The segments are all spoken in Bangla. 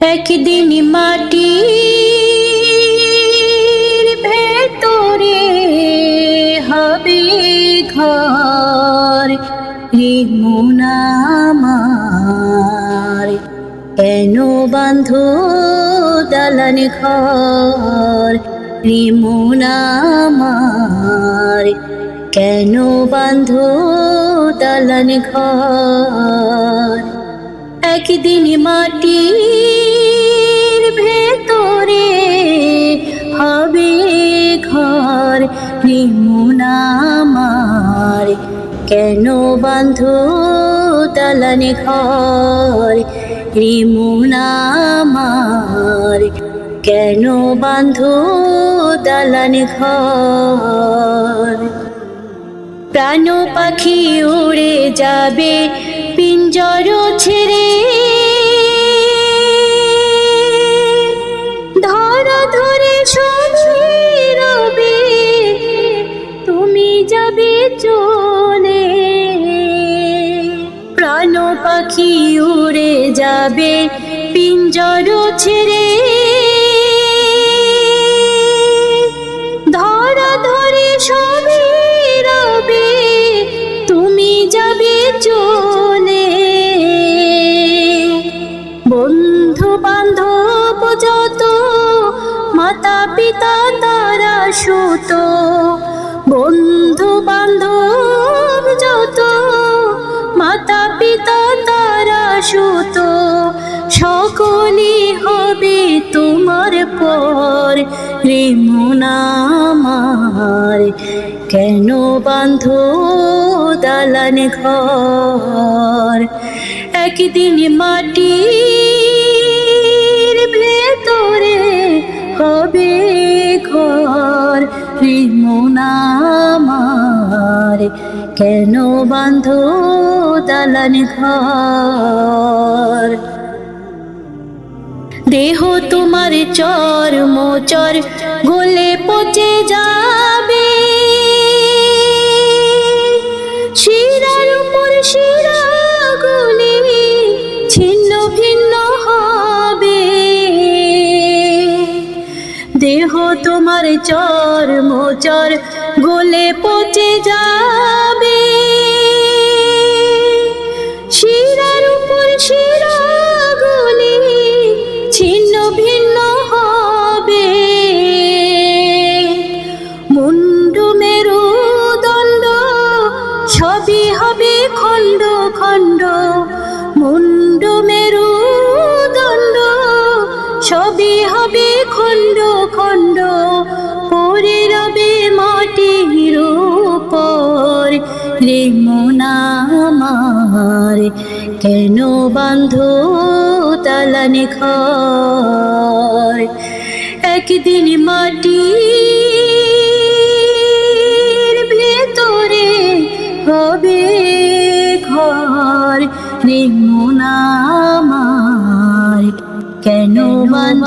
একদিন মাটির ভেতরে হবে ঘর রে মোনামার কেন বান্ধ দালান ঘর রে মোনামার কেন বান্ধ দালান ঘর, একদিন মাটির রিমুনামার কেন বান্ধ দালানে ঘর? রিমুনামার কেন বান্ধ দালানে ঘর? প্রাণ পাখি উড়ে যাবে পাখি উড়ে যাবে, পিঞ্জর ছেড়ে। ধরা ধরে সবই রবে, তুমি যাবে চলে। বন্ধু বান্ধব যত মাতা পিতা তারা সুত, বন্ধু বান্ধব পর রে মোনামার কেন বান্ধ দালান ঘর? একদিন মাটির ভেতরে হবে ঘর। রে মোনামার কেন বান্ধ দালান ঘর? দেহ তোমার চর মোচর, গলে পচে যাবে। শিরার শিরা গুলি ছিন্ন হবে। দেহ তোমার চর মোচর, গলে পচে যাবে। রে মোনামার কেন বান্ধ তালানে ঘর? একদিন মাটির ভেতরে হবে ঘর। রে মোনামার কেন বান্ধ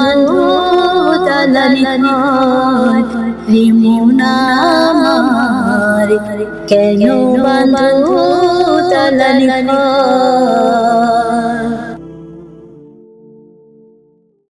তালানে ঘর? রে কেন বান্ধু তালানি